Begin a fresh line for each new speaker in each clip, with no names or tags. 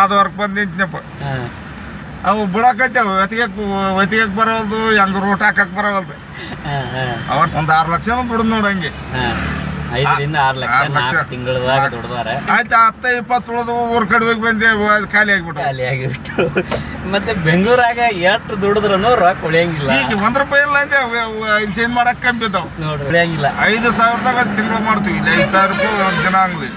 ಅದವರ್ಕ್ ಬಂದು ನಿಂತಿನಪ್ಪ. ಅವು ಬಿಡಾಕೈತೇವು ಒತ್ತಿಗೆ ಒತ್ತಿಗೆ ಬರೋದು ಹೆಂಗ ರೂಟ್ ಹಾಕಕ್
ಬರವಲ್ದು.
ಅವ್ರ ಒಂದ್ ಆರ್ ಲಕ್ಷ ಬಿಡುದು ನೋಡಿ ಹಂಗೆ.
ಹಾಂ. ಐದರಿಂದ ಆರು ಲಕ್ಷ
ಆರು ಲಕ್ಷ.
ನಾಲ್ಕು ತಿಂಗಳದಾಗ ದುಡ್ದಾರೆ.
ಆಯ್ತು ಹತ್ತ ಇಪ್ಪತ್ತು ಉಳಿದು ಊರ್ ಕಡೆ ಹೋಗಿ ಬಂದೆ ಅದು ಖಾಲಿ ಆಗ್ಬಿಟ್ಟು
ಖಾಲಿ ಆಗಿಬಿಟ್ಟು ಮತ್ತೆ ಬೆಂಗಳೂರಾಗ ಎಷ್ಟು ದುಡಿದ್ರು ರೊಕ್ಕ ಉಳಿಯಂಗಿಲ್ಲ.
ಈಗ ಒಂದ್ ರೂಪಾಯಿ ಇಲ್ಲ ಇಲ್ಲಿ ಚೇಂಜ್ ಮಾಡಕ್ ಕಮ್ಮಿ ಬಿದ್ದಾವ್
ನೋಡ್ರಿ ಉಳಿಯಂಗಿಲ್ಲ.
ಐದು ಸಾವಿರದಾಗ ತಿಂಗಳು ಮಾಡ್ತೀವಿ ಇಲ್ಲಿ ಐದು ಸಾವಿರ ರೂಪಾಯಿ ಒಂದು ದಿನ ಆಗ್ಲಿ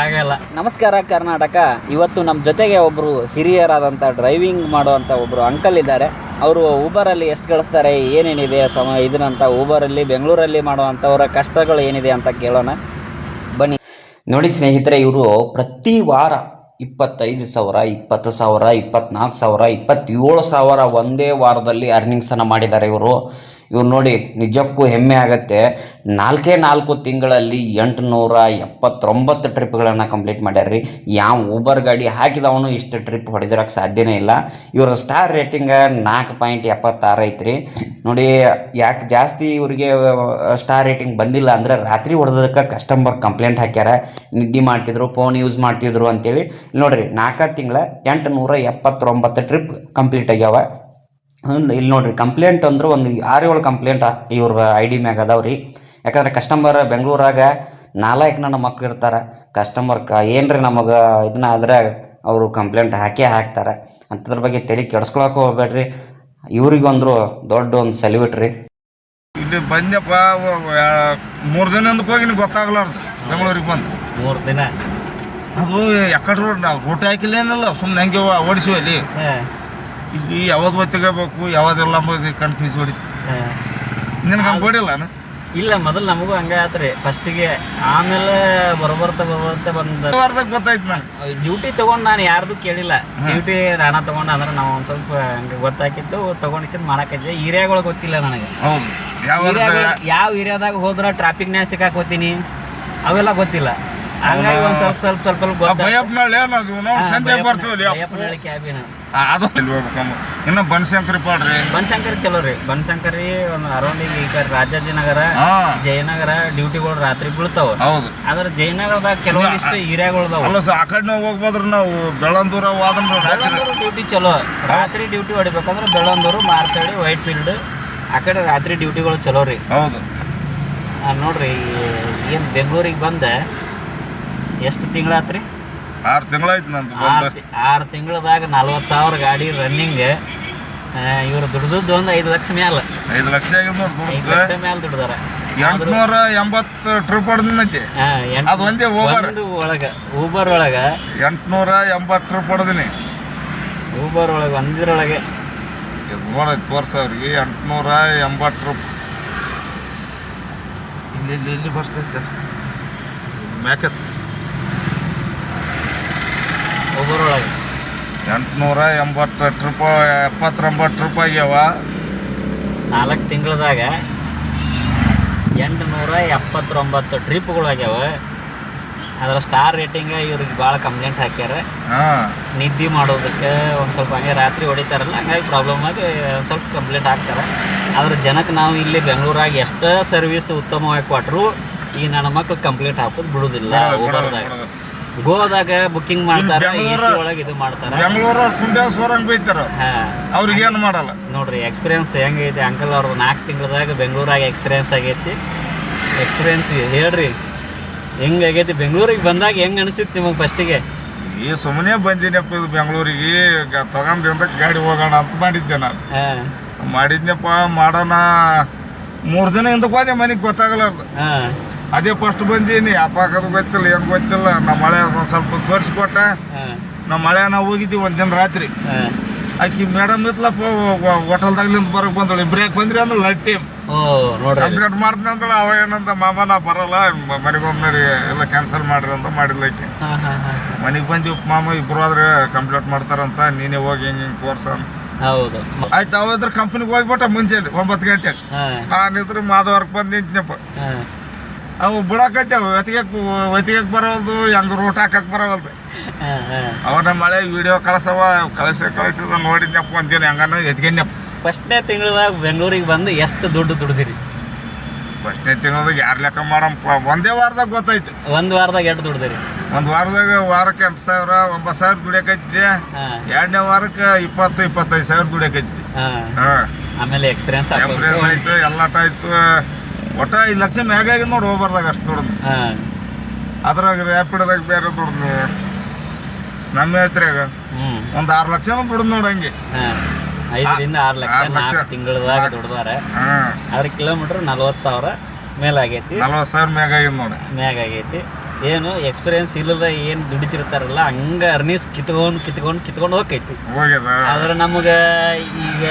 ಆಗಲ್ಲ. ನಮಸ್ಕಾರ, ಕರ್ನಾಟಕ. ಇವತ್ತು ನಮ್ಮ ಜೊತೆಗೆ ಒಬ್ಬರು ಹಿರಿಯರಾದಂಥ ಡ್ರೈವಿಂಗ್ ಮಾಡುವಂಥ ಒಬ್ಬರು ಅಂಕಲ್ ಇದ್ದಾರೆ. ಅವರು ಊಬರಲ್ಲಿ ಎಷ್ಟು ಕಳಿಸ್ತಾರೆ ಏನೇನಿದೆ ಸಮ ಇದನ್ನಂತ ಊಬರಲ್ಲಿ ಬೆಂಗಳೂರಲ್ಲಿ ಮಾಡುವಂಥವರ ಕಷ್ಟಗಳು ಏನಿದೆ ಅಂತ ಕೇಳೋಣ. ಬನ್ನಿ. ನೋಡಿ ಸ್ನೇಹಿತರೆ, ಇವರು ಪ್ರತಿ ವಾರ ಇಪ್ಪತ್ತೈದು ಸಾವಿರ, ಇಪ್ಪತ್ತು ಸಾವಿರ, ಇಪ್ಪತ್ನಾಲ್ಕು ಸಾವಿರ, ಇಪ್ಪತ್ತೇಳು ಸಾವಿರ ಒಂದೇ ವಾರದಲ್ಲಿ ಅರ್ನಿಂಗ್ಸನ್ನು ಮಾಡಿದ್ದಾರೆ ಇವರು. ಇವ್ರು ನೋಡಿ ನಿಜಕ್ಕೂ ಹೆಮ್ಮೆ ಆಗತ್ತೆ. ನಾಲ್ಕೇ ನಾಲ್ಕು ತಿಂಗಳಲ್ಲಿ ಎಂಟುನೂರ ಎಪ್ಪತ್ತೊಂಬತ್ತು ಟ್ರಿಪ್ಗಳನ್ನು ಕಂಪ್ಲೀಟ್ ಮಾಡ್ಯಾರ್ರಿ. ಯಾವ ಊಬರ್ ಗಾಡಿ ಹಾಕಿದವನು ಇಷ್ಟು ಟ್ರಿಪ್ ಹೊಡೆದಿರೋಕ್ಕೆ ಸಾಧ್ಯನೇ ಇಲ್ಲ. ಇವರ ಸ್ಟಾರ್ ರೇಟಿಂಗ್ ನಾಲ್ಕು ಪಾಯಿಂಟ್ ಎಪ್ಪತ್ತಾರು ಐತ್ರಿ. ನೋಡಿ, ಯಾಕೆ ಜಾಸ್ತಿ ಇವರಿಗೆ ಸ್ಟಾರ್ ರೇಟಿಂಗ್ ಬಂದಿಲ್ಲ ಅಂದರೆ ರಾತ್ರಿ ಹೊಡೆದಕ್ಕೆ ಕಸ್ಟಮರ್ ಕಂಪ್ಲೇಂಟ್ ಹಾಕ್ಯಾರ. ನಿದ್ದೆ ಮಾಡ್ತಿದ್ರು, ಫೋನ್ ಯೂಸ್ ಮಾಡ್ತಿದ್ರು ಅಂತೇಳಿ. ನೋಡಿರಿ, ನಾಲ್ಕು ತಿಂಗಳ ಎಂಟು ನೂರ ಎಪ್ಪತ್ತೊಂಬತ್ತು ಟ್ರಿಪ್ ಕಂಪ್ಲೀಟ್ ಆಗ್ಯಾವ. ಇಲ್ಲಿ ನೋಡ್ರಿ ಕಂಪ್ಲೇಂಟ್ ಅಂದ್ರೆ ಒಂದು ಆರು ಏಳು ಕಂಪ್ಲೇಂಟ್ ಇವ್ರ ಐ ಡಿ ಮ್ಯಾಗ ಅದಾವ್ರಿ. ಯಾಕಂದ್ರೆ ಕಸ್ಟಮರ್ ಬೆಂಗಳೂರಾಗ ನಾಲ್ಕು ನನ್ನ ಮಕ್ಳು ಇರ್ತಾರೆ. ಕಸ್ಟಮರ್ ಕ ಏನ್ರಿ ನಮಗೆ ಇದನ್ನ ಆದ್ರೆ ಅವರು ಕಂಪ್ಲೇಂಟ್ ಹಾಕೇ ಹಾಕ್ತಾರೆ. ಅಂಥದ್ರ ಬಗ್ಗೆ ತಲೆ ಕೆಡ್ಸ್ಕೊಳಕ್ಕೆ ಹೋಗ್ಬೇಡ್ರಿ. ಇವ್ರಿಗೊಂದ್ರು ದೊಡ್ಡ ಒಂದು ಸೆಲ್ಯೂಟ್ ರೀ
ಇಲ್ಲಿ ಬಂದಪ್ಪ ಮೂರು ದಿನ ಹೋಗಿ ನಿಮ್ಗೆ ಗೊತ್ತಾಗ್ಲಾರ್ದು ಬೆಂಗಳೂರಿಗೆ ಬಂದು.
ಮೂರು ದಿನ?
ಅದು ಯಾಕಡೆ ರೋಡ್ ನಾವು ರೋಟಿ ಹಾಕಿಲ್ಲ ಏನಿಲ್ಲ ಸುಮ್ಮನೆ ಹಂಗೆ ಇಲ್ಲಿ ಯಾವ್ದು ಒತ್ತಿಗಬೇಕು ಯಾವ್ದೆಲ್ಲ ಕನ್ಫ್ಯೂಸ್ ಹೊಡಿ ನಿನಗೆ ಹಂಗೆ ಹೊಡಿಲ್ಲ
ಇಲ್ಲ ಮೊದಲು ನಮಗೂ ಹಂಗೆ ಆತ್ರಿ ಫಸ್ಟಿಗೆ ಆಮೇಲೆ ಬರಬರ್ತಾ ಬರಬರ್ತಾ ಬಂದ
ಗೊತ್ತಾಯ್ತು ನಾನು
ಡ್ಯೂಟಿ ತಗೊಂಡು ನಾನು ಯಾರ್ದು ಕೇಳಿಲ್ಲ. ಡ್ಯೂಟಿ ನಾನು ತಗೊಂಡು ಅಂದ್ರೆ ನಾವು ಒಂದು ಸ್ವಲ್ಪ ಹಂಗೆ ಗೊತ್ತಾಕಿತ್ತು ತಗೊಂಡಿಸಿದ್ ಮಾಡಾಕಿದ್ದೆ ಏರಿಯಾಗಳು ಗೊತ್ತಿಲ್ಲ ನನಗೆ.
ಯಾವ
ಏರಿಯಾದಾಗ ಹೋದ್ರೆ ಟ್ರಾಫಿಕ್ನ್ಯಾಗ ಸಿಕ್ಕಾಕೋತೀನಿ ಅವೆಲ್ಲ ಗೊತ್ತಿಲ್ಲ. ಹಂಗಾಗಿ ಒಂದು ಸ್ವಲ್ಪ ಸ್ವಲ್ಪ ಸ್ವಲ್ಪ ಸ್ವಲ್ಪ ಗೊತ್ತ
ಭಯಪ್ನಳ್ಳಿ ಏನದು ನಾವು ಸಂಜೆ ಬರ್ತೀವಿ
ಭಯಪಡಳಿ ಕ್ಯಾಬಿನ
ಅದು ಇಲ್ಲಿ ಹೋಗ್ಬೇಕಮ್ಮ ಇನ್ನು ಬನಶಂಕರಿ ಪಾಡ್ರಿ.
ಬನಶಂಕರಿ ಚಲೋ ರೀ. ಬನಶಂಕರಿ ಒಂದು ಅರೌಂಡ್ ಈಗ ಈ ಕಡೆ ರಾಜಾಜಿನಗರ ಜಯನಗರ ಡ್ಯೂಟಿಗಳು ರಾತ್ರಿ ಬೀಳ್ತಾವ.
ಹೌದು.
ಆದ್ರೆ ಜಯನಗರದಾಗ ಕೆಲವೊಂದಿಷ್ಟು ಏರಿಯಾಗಳ್ದಾವ
ಅಲ್ಲ ಆ ಕಡೆ ನಾವು ಹೋಗ್ಬೋದ್ರ ನಾವು. ಬೆಳ್ಳಂದೂರ ವಾದಂದ್ರ
ಡ್ಯೂಟಿ ಚಲೋ. ರಾತ್ರಿ ಡ್ಯೂಟಿ ಹೊಡಿಬೇಕಂದ್ರೆ ಬೆಳ್ಳಂದೂರು ಮಾರ್ತಳಿ ವೈಟ್ ಫೀಲ್ಡ್ ಆ ಕಡೆ ರಾತ್ರಿ ಡ್ಯೂಟಿಗಳು ಚಲೋ ರೀ.
ಹೌದು.
ನೋಡ್ರಿ ಏನು ಬೆಂಗಳೂರಿಗೆ ಬಂದೆ ಎಷ್ಟು ತಿಂಗಳಾತ್ರಿ
ಆರು ತಿಂಗಳಾಯ್ತು ನಂದು
ಆರು ಆರು ತಿಂಗಳದಾಗ ನಲ್ವತ್ತು ಸಾವಿರ ಗಾಡಿ ರನ್ನಿಂಗ್ ಇವ್ರು ದುಡ್ದದ್ದು ಒಂದು ಐದು ಲಕ್ಷ ಮ್ಯಾಲ.
ಐದು ಲಕ್ಷ
ಐದು ಲಕ್ಷ ಮ್ಯಾಲ ದುಡ್ದಾರ.
ಎಂಟ್ನೂರ ಎಂಬತ್ತು ಟ್ರಿಪ್ ಹೊಡೆದಿನೈತಿ. ಅದು ಒಂದೇ
ಒಂದು ಒಳಗ ಊಬರ್ ಒಳಗ.
ಎಂಟ್ನೂರ ಎಂಬತ್ತು ಟ್ರಿಪ್ ಹೊಡೆದಿನಿ.
ಊಬರ್ ಒಳಗೆ ಒಂದಿರೊಳಗೆ
ನೋಡೈತೆ ನೋಡಿ ತೋರ್ಸ ಅವ್ರಿಗೆ ಎಂಟ್ನೂರ ಎಂಬತ್ತು ಟ್ರಿಪ್ ಇಲ್ಲಿ ಇಲ್ಲಿ ಇಲ್ಲಿ ಬರ್ತೈತೆ ಮ್ಯಾಕತ್
ಊಬರ್ ಒಳಗೆ
ಎಂಟ್ನೂರ ರೂಪಾಯಿ ಟ್ರಿಪ್ ಎಪ್ಪತ್ತೊಂಬತ್ತು ರೂಪಾಯಿ ಅವ.
ನಾಲ್ಕು ತಿಂಗಳದಾಗ ಎಂಟುನೂರ ಎಪ್ಪತ್ತೊಂಬತ್ತು ಟ್ರಿಪ್ಗಳು ಆಗ್ಯಾವ. ಅದ್ರ ಸ್ಟಾರ್ ರೇಟಿಂಗ್ ಇವ್ರಿಗೆ ಭಾಳ ಕಂಪ್ಲೇಂಟ್ ಹಾಕ್ಯಾರ. ನಿದ್ದೆ ಮಾಡೋದಕ್ಕೆ ಒಂದು ಸ್ವಲ್ಪ ಹಂಗೆ ರಾತ್ರಿ ಹೊಡಿತಾರಲ್ಲ ಹಂಗಾಗಿ ಪ್ರಾಬ್ಲಮ್ ಆಗಿ ಒಂದು ಸ್ವಲ್ಪ ಕಂಪ್ಲೇಂಟ್ ಹಾಕ್ತಾರೆ. ಆದ್ರೆ ಜನಕ್ಕೆ ನಾವು ಇಲ್ಲಿ ಬೆಂಗಳೂರಾಗ ಎಷ್ಟೇ ಸರ್ವಿಸ್ ಉತ್ತಮವಾಗಿ ಕೊಟ್ಟರು ಈ ನನ್ನ ಮಕ್ಳು ಕಂಪ್ಲೇಂಟ್ ಹಾಕೋದು ಬಿಡೋದಿಲ್ಲ ಊಬರ್ದಾಗ ಗೋದಾಗ ಬುಕ್ಕಿಂಗ್ ಮಾಡ್ತಾರೆ ಒಳಗೆ ಇದು ಮಾಡ್ತಾರೆ.
ಬೆಂಗಳೂರು ಕುಂಡ್ಯಾ ಸೋರಂಗ್ ಬೈತಾರ.
ಹಾಂ.
ಅವ್ರಿಗೆ ಏನು ಮಾಡಲ್ಲ.
ನೋಡ್ರಿ ಎಕ್ಸ್ಪೀರಿಯನ್ಸ್ ಹೆಂಗೈತಿ? ಅಂಕಲ್ ಅವ್ರದ್ದು ನಾಲ್ಕು ತಿಂಗಳದಾಗ ಬೆಂಗಳೂರಾಗ ಎಕ್ಸ್ಪೀರಿಯನ್ಸ್ ಆಗೈತಿ. ಎಕ್ಸ್ಪೀರಿಯನ್ಸ್ ಹೇಳ್ರಿ ಹೆಂಗಾಗೈತಿ ಬೆಂಗಳೂರಿಗೆ ಬಂದಾಗ ಹೆಂಗ್ ಅನಿಸ್ತಿತ್ತು ನಿಮಗೆ ಫಸ್ಟಿಗೆ
ಈ ಸುಮ್ಮನೆ ಬಂದಿನಪ್ಪ ಇದು ಬೆಂಗಳೂರಿಗೆ. ಅಂತ ಗಾಡಿ ಹೋಗೋಣ ಅಂತ ಮಾಡಿದ್ದೆ ನಾನು.
ಹಾಂ.
ಮಾಡಿದ್ನಪ್ಪ ಮಾಡೋಣ. ಮೂರು ದಿನ ಹಿಂದಕ್ಕೆ ಹೋದೆ ಮನೆಗೆ ಗೊತ್ತಾಗಲಾರ್ದು.
ಹಾಂ.
ಅದೇ ಫಸ್ಟ್ ಬಂದೀನಿ. ಅಪ್ಪಾಕದು ಗೊತ್ತಿಲ್ಲ ಏನು ಗೊತ್ತಿಲ್ಲ. ನಮ್ಮ ಮಳೆ ಒಂದು ಸ್ವಲ್ಪ ತೋರಿಸ್ಕೊಟ್ಟ. ನಮ್ಮ ಮಳೆ ನಾವು ಹೋಗಿದ್ದೀವಿ ಒಂದು ದಿನ ರಾತ್ರಿ. ಆಕಿ ಮೇಡಮ್ ಇತ್ಲಪ್ಪ ಹೋಟೆಲ್ದಾಗ್ಲಿಂದ ಬರಕ್ ಬಂದಳು. ಬ್ರೇಕ್ ಬಂದ್ರಿ ಅಂದ್ರೆ ಲೈಟ್ ಟೈಮ್ ಕಂಪ್ಲೇಂಟ್ ಮಾಡ್ತೀನಿ ಅಂದ್ರೆ ಅವ ಏನಂತ ಮಾಮ ನಾ ಬರಲ್ಲ ಮನೆಗೆ ಒಮ್ಮೆ ಎಲ್ಲ ಕ್ಯಾನ್ಸಲ್ ಮಾಡ್ರಿ ಅಂತ ಮಾಡಿಲ್ಲ ಆಕಿ. ಮನೆಗೆ ಬಂದು ಮಾಮ ಇಬ್ರು ಆದ್ರೆ ಕಂಪ್ಲೇಂಟ್ ಮಾಡ್ತಾರಂತ ನೀನೇ ಹೋಗಿ ಹಿಂಗೆ ಹಿಂಗೆ ತೋರ್ಸ ಅಂತ.
ಹೌದು.
ಆಯ್ತು ಅವಾದ್ರ ಕಂಪ್ನಿಗೆ ಹೋಗ್ಬಿಟ್ಟ ಮುಂಚೆ ಒಂಬತ್ತು ಗಂಟೆ
ನಾನು
ನಾನಿದ್ರೆ ಮಾದವರ್ಕ್ ಬಂದು ನಿಂತಿನಪ್ಪ. ಅವು ಬಿಡಕತ್ತೇವು. ಒತ್ತಿಗೆಕ್ ಒತ್ತಿಗೆಕ್ ಬರೋದು ಹೆಂಗೆ ರೂಟ್ ಹಾಕಕ್ ಬರೋಲ್ದು
ಹಾಂ ಹಾಂ.
ಅವನ ಮಳೆ ವಿಡಿಯೋ ಕಳ್ಸವ ಕಳಿಸ ಕಳಿಸಿದ ನೋಡಿದ್ನಪ್ಪ ಅಂತೀನಿ ಹೆಂಗನ ಎತ್ಕೊಂಡ್ನಪ್ಪ.
ಫಸ್ಟ್ನೇ ತಿಂಗಳದಾಗ ಬೆಂಗಳೂರಿಗೆ ಬಂದು ಎಷ್ಟು ದುಡ್ಡು ದುಡ್ದಿರಿ?
ಫಸ್ಟ್ನೇ ತಿಂಗಳದಾಗ ಯಾರು ಲೆಕ್ಕ ಮಾಡಪ್ಪ? ಒಂದೇ ವಾರದಾಗ ಗೊತ್ತಾಯ್ತು
ಒಂದು ವಾರದಾಗ ಎಷ್ಟು ದುಡ್ದಿರಿ?
ಒಂದು ವಾರದಾಗ ವಾರಕ್ಕೆ ಎಂಟು ಸಾವಿರ ಒಂಬತ್ತು ಸಾವಿರ
ದುಡಿಯಕೈತಿ
ಎರಡನೇ ವಾರಕ್ಕೆ ಇಪ್ಪತ್ತು ಇಪ್ಪತ್ತೈದು ಸಾವಿರ ದುಡಿಯಕೈತಿ
ಹಾಂ.
ಹಾಂ.
ಆಮೇಲೆ ಎಕ್ಸ್ಪೀರಿಯನ್ಸ್
ಎಕ್ಸ್ಪೀರಿಯನ್ಸ್ ಆಯ್ತು ಎಲ್ಲಾಟ ಆಯ್ತು. ಒಟ್ಟ ಐದು ಲಕ್ಷ ಮ್ಯಾಗ ಆಗಿ ನೋಡಿ ಹೋಗ್ಬಾರ್ದಾಗ ಅಷ್ಟು ದುಡ್ದು
ಹಾಂ.
ಅದ್ರಾಗ ರ್ಯಾಪಿಡ್ದಾಗ ಬೇರೆ ದೊಡ್ಡದು ನಮ್ಮ ಹತ್ರಾಗ ಒಂದು ಆರು ಲಕ್ಷ ದುಡ್ದು ನೋಡಿ ಹಂಗೆ.
ಐದರಿಂದ ಆರು ಲಕ್ಷ ನಾಲ್ಕು ತಿಂಗಳದಾಗ
ದೊಡ್ಡದಾರ
ದುಡ್ದಾರೆ.
ಹಾಂ.
ಅದ್ರ ಕಿಲೋಮೀಟ್ರ್ ನಲ್ವತ್ತು ಸಾವಿರ ಮೇಲಾಗೈತಿ
ನಲ್ವತ್ತು ಸಾವಿರ ಮ್ಯಾಗ ಆಗಿದ್ ನೋಡಿ.
ಮ್ಯಾಗ ಆಗೈತಿ. ಏನು ಎಕ್ಸ್ಪೀರಿಯನ್ಸ್ ಇಲ್ಲದ ಏನು ದುಡಿತಿರ್ತಾರಲ್ಲ ಹಂಗ ಅರ್ನೀಸ್ ಕಿತ್ಕೊಂಡು ಕಿತ್ಕೊಂಡು ಕಿತ್ಕೊಂಡು ಹೋಗೈತಿ ಆದ್ರೆ ನಮಗೆ ಈಗ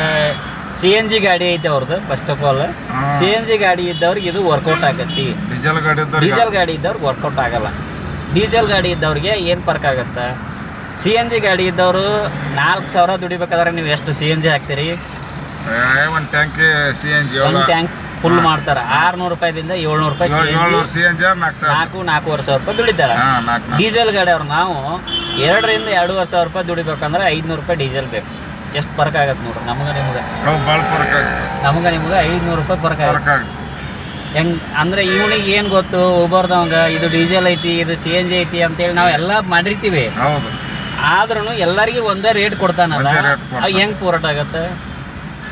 ಸಿ ಎನ್ ಜಿ ಗಾಡಿ ಐತೆ ಅವ್ರದ್ದು first of all. C N G ಗಾಡಿ ಇದ್ದವ್ರಿಗೆ ಇದು ವರ್ಕೌಟ್ ಆಗತ್ತಿ.
ಡೀಸೆಲ್ ಗಾಡಿ ಇದ್ದವ್ರಿಗೆ
ಡೀಸೆಲ್ ಗಾಡಿ ಇದ್ದವ್ರಿಗೆ ವರ್ಕೌಟ್ ಆಗಲ್ಲ. ಡೀಸೆಲ್ ಗಾಡಿ ಇದ್ದವ್ರಿಗೆ ಏನು ಫರ್ಕ್ ಆಗತ್ತೆ? ಸಿ ಎನ್ ಜಿ ಗಾಡಿ ಇದ್ದವರು ನಾಲ್ಕು ಸಾವಿರ ದುಡಿಬೇಕಾದ್ರೆ ನೀವು ಎಷ್ಟು ಸಿ ಎನ್ ಜಿ ಹಾಕ್ತೀರಿ?
ಒಂದು ಟ್ಯಾಂಕ್ ಸಿ ಎನ್ ಜಿ
ಒಂದು ಟ್ಯಾಂಕ್ಸ್ ಫುಲ್ ಮಾಡ್ತಾರೆ. ಆರ್ನೂರು ರೂಪಾಯಿದಿಂದ ಏಳ್ನೂರು ರೂಪಾಯಿ ಸಿ ಎನ್ ಜಿ
ನಾಲ್ಕು
ನಾಲ್ಕೂವರೆ ಸಾವಿರ ರೂಪಾಯಿ ದುಡಿತಾರೆ. ಡೀಸೆಲ್ ಗಾಡಿ ಅವ್ರು ನಾವು ಎರಡರಿಂದ ಎರಡೂವರೆ ಸಾವಿರ ರೂಪಾಯಿ ದುಡಿಬೇಕಂದ್ರೆ ಐದುನೂರು ರೂಪಾಯಿ ಡೀಸೆಲ್ ಬೇಕು. ಎಷ್ಟು ಫರ್ಕ್ ಆಗತ್ತೆ ನೋಡ್ರಿ? ನಮ್ಗೆ ನಿಮ್ಗೆ.
ಅವು ಭಾಳ ಫರಕ್ ಆಗುತ್ತೆ
ನಮಗೆ ನಿಮ್ಗೆ ಐದುನೂರು ರೂಪಾಯಿ ಫರ್ಕ್ ಆಗತ್ತೆ
ಫರಕ್ ಆಗುತ್ತೆ
ಹೆಂಗ್ ಅಂದ್ರೆ ಇವನಿಗೆ ಏನು ಗೊತ್ತು? ಉಬರ್ದವಂಗ ಇದು ಡೀಸೆಲ್ ಐತಿ ಇದು ಸಿ ಎನ್ ಜಿ ಐತಿ ಅಂತೇಳಿ ನಾವು ಎಲ್ಲ ಮಾಡಿರ್ತೀವಿ.
ಹೌದು.
ಆದ್ರೂ ಎಲ್ಲರಿಗೂ ಒಂದೇ ರೇಟ್ ಕೊಡ್ತಾನಲ್ಲ?
ಒಂದೇ rate ಕೊಡ್ತಾನ.
ಅವ್ ಹೆಂಗ್ ಪೂರಾಟ ಆಗತ್ತೆ?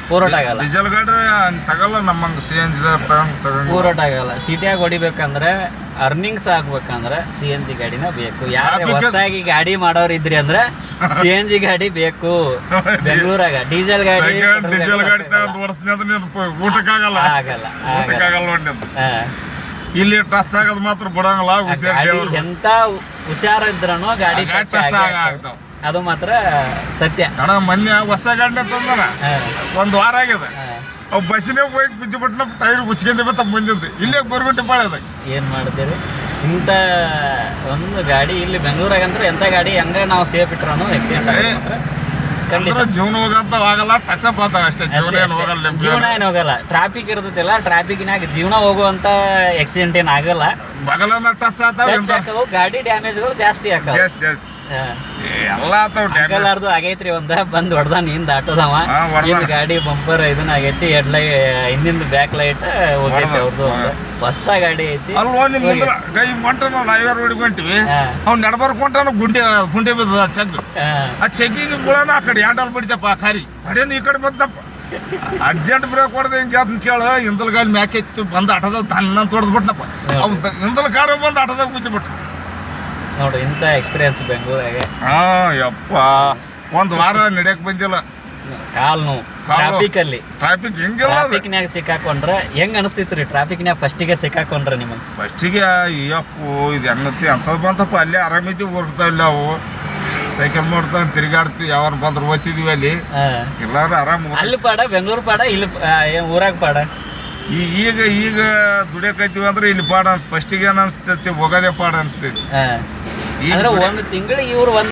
ಪೋರಾಟ ಆಗಲ್ಲ.
ಡೀಸೆಲ್ ಗಾಡಿ ತಗಲ್ಲ ನಮ್ಮಂಗೆ ಸಿ ಎನ್ ಜಿ ತಗೊಂಡ್ ತಗೊಂಡು
ಪೂರಾಟ ಆಗಲ್ಲ. ಸಿಟಿಯಾಗ ಹೊಡಿಬೇಕಂದ್ರೆ ಅರ್ನಿಂಗ್ಸ್ ಆಗ್ಬೇಕಂದ್ರೆ ಸಿ ಎನ್ ಜಿ ಗಾಡಿನ ಬೇಕು. ಯಾರೇ
Traffic-
ಹೊಸದಾಗಿ ಗಾಡಿ ಮಾಡೋರು ಇದ್ರಿ ಅಂದ್ರೆ ಸಿ ಎನ್ ಜಿ ಗಾಡಿ ಬೇಕು. ಬೆಂಗಳೂರಾಗ ಡೀಸೆಲ್ ಗಾಡಿ
ಡೀಸೆಲ್ ಗಾಡಿ ಊಟಕ್ಕಾಗಲ್ಲ.
ಆಗಲ್ಲ ಆಗಲ್ಲ.
ಇಲ್ಲಿ ಟಚ್ ಆಗೋದು ಮಾತ್ರ ಬಿಡಂಗಿಲ್ಲ ಹುಷಾರ್
ಎಂತ ಹುಷಾರ ಗಾಡಿ
ಆ ಗಾಡಿ
ಆಗ- ಆಗ್ತಾವ. ಅದು ಮಾತ್ರ ಸತ್ಯ.
ಅಣ್ಣ ಮೊನ್ನೆ ಹೊಸ ಗಾಡಿ ತಂದನ. ಒಂದ್ ವಾರ ಆಗಿದೆ.
ಬಸ್ಸಿನ
ಅವ್ ಹೋಗಿ ಬಿದ್ದು ಬಿಟ್ಟು ಟೈರ್ ಮುಚ್ಕೊಂಡಿ ಬತ್ತ ಮುಂದಿದ್ದು ಇಲ್ಲೇ ಬರ್ಬಿಟ್ಟು ಬಾಳ
ಏನ್ ಮಾಡ್ತೀರಿ? ಇಂಥ ಒಂದು ಗಾಡಿ ಇಲ್ಲಿ ಬೆಂಗಳೂರಾಗ ಅಂದ್ರೆ ಎಂಥ ಗಾಡಿ? ಹೆಂಗೆ ನಾವು ಸೇಫ್ ಇಟ್ರೂ ಆಕ್ಸಿಡೆಂಟ್ ಖಂಡಿತ.
ಜೀವನ ಹೋಗಂತ ಆಗಲ್ಲ ಟಚ್ ಅಪ್ ಅಷ್ಟೇ. ಜೀವನ ಏನು ಹೋಗಲ್ಲ.
ಜೀವನ ಏನು ಹೋಗಲ್ಲ. ಟ್ರಾಫಿಕ್ ಇರ್ತೈತಿಲ್ಲ ಟ್ರಾಫಿಕ್ನಾಗ ಜೀವನ ಹೋಗುವಂತ ಆಕ್ಸಿಡೆಂಟ್ ಏನು ಆಗಲ್ಲ.
ಬಗಲನ್ನ ಟಚ್ ಆತಾವ
ಗಾಡಿ ಡ್ಯಾಮೇಜ್ಗಳು ಜಾಸ್ತಿ ಆಗ್ತದೆ
ಜಾಸ್ತಿ ಜಾಸ್ತಿ. ಏ, ಎಲ್ಲ
ಅಂಕಲಾರ್ದು ಆಗೈತ್ರಿ ಒಂದ ಬಂದ್ ಹೊಡ್ದ ಹಿಂದ ಆಟೋದವ. ಹಿಂದ್ ಗಾಡಿ ಬಂಪರ್ ಇದನ್ನ ಆಗೈತಿ ಹೆಡ್ ಲೈಟ್ ಹಿಂದಿಂದ ಬ್ಯಾಕ್ ಲೈಟ್ ಹೋಗೈತಿ. ಅವ್ರದ್ದು ಒಂದು. ಹೊಸ ಗಾಡಿ ಐತಿ.
ಅಲ್ವಾ ನಿಮ್ಮ ಕೈ ಮಂಟ ನಾವು ನಾವ್ಯಾರು ಹೊಡ್ಕೊಂತೀವಿ. ಅವ್ನು ನಡ್ಬರ್ಕೊಂಟಾನು ಗುಂಡಿ ಗುಂಡಿ ಬಿದ್ದದ ಚೆಗ್. ಆ ಚೆಗ್ಗಿಗೆ ಗುಳನ ಆ ಕಡೆ ಹ್ಯಾಂಡಲ್ ಬಿಡ್ತಪ್ಪ ಆ ಕಾರಿ. ಅದೇನು ಈ ಕಡೆ ಬಂದಪ್ಪ ಅರ್ಜೆಂಟ್ ಬ್ರೇಕ್ ಹೊಡೆದ ಹಿಂಗೆ ಅದನ್ನ ಕೇಳ ಹಿಂದಲ್ ಗಾಲಿ ಮ್ಯಾಕೆ ಎತ್ತು ಬಂದು ಆಟೋದಾಗ ತನ್ನ ತೊಡೆದು ಬಿಟ್ನಪ್ಪ. ಅವ್ ಹಿಂದಲ್ ಕಾರು ಬಂದು ಆಟೋದಾಗ ಬಿಟ್ಟು
ನೋಡು ಇಂಥ ಎಕ್ಸ್ಪೀರಿಯನ್ಸ್ ಬೆಂಗಳೂರಾಗೆ.
ಹಾ ಯಪ್ಪ. ಒಂದು ವಾರ ನಡೆಯಕ್ಕೆ ಬಂದಿಲ್ಲ.
ಕಾಲ್ ನೋವು
ಕಾಲ್
ಟ್ರಾಫಿಕ್ ಅಲ್ಲಿ
ಟ್ರಾಫಿಕ್ ಹಿಂಗಿಲ್ಲ ಅದು.
ಟ್ರಾಫಿಕ್ನ್ಯಾಗ ಸಿಕ್ಕಾಕೊಂಡ್ರೆ ಹೆಂಗ್ ರೀ ಟ್ರಾಫಿಕ್ನ್ಯಾಗ ಫಸ್ಟಿಗೆ ಸಿಕ್ಕಾಕೊಂಡ್ರೆ ನಿಮಗೆ?
ಫಸ್ಟಿಗೆ ಅಯ್ಯಪ್ಪು ಇದು ಹೆಂಗತಿ ಅಂಥದ್ದು ಬಂತಪ್ಪ ಅಲ್ಲೇ ಆರಾಮಿದ್ದೀವಿ ಹೋಗ್ತಾ ಇಲ್ಲ ಅವು. ಸೈಕಲ್ ಮಾಡ್ತಾ ತಿರುಗಾಡ್ತೀವಿ ಯಾವಾಗ ಬಂದ್ರೆ ಓದ್ತಿದ್ವಿ ಅಲ್ಲಿ. ಎಲ್ಲಾರು ಆರಾಮ
ಅಲ್ಲಿ ಪಾಡ ಬೆಂಗಳೂರು ಪಾಡ ಇಲ್ಲಿ ಆ, ಏನ್ ಊರಾಗ ಪಾಡ?
ಈ ಈಗ ಈಗ ದುಡಿಯಕೈತಿವಿ ಅಂದ್ರೆ ಇಲ್ಲಿ ಪಾಡ ಅನ್ಸ್ ಫಸ್ಟಿಗೆ ಏನು ಅನ್ಸ್ತೈತಿ ಹೋಗೋದೇ ಪಾಡ ಅನ್ಸ್ತೈತಿ. ಈಗ
ಒಂದು ತಿಂಗಳಿಗೆ ಇವ್ರು ಒಂದ್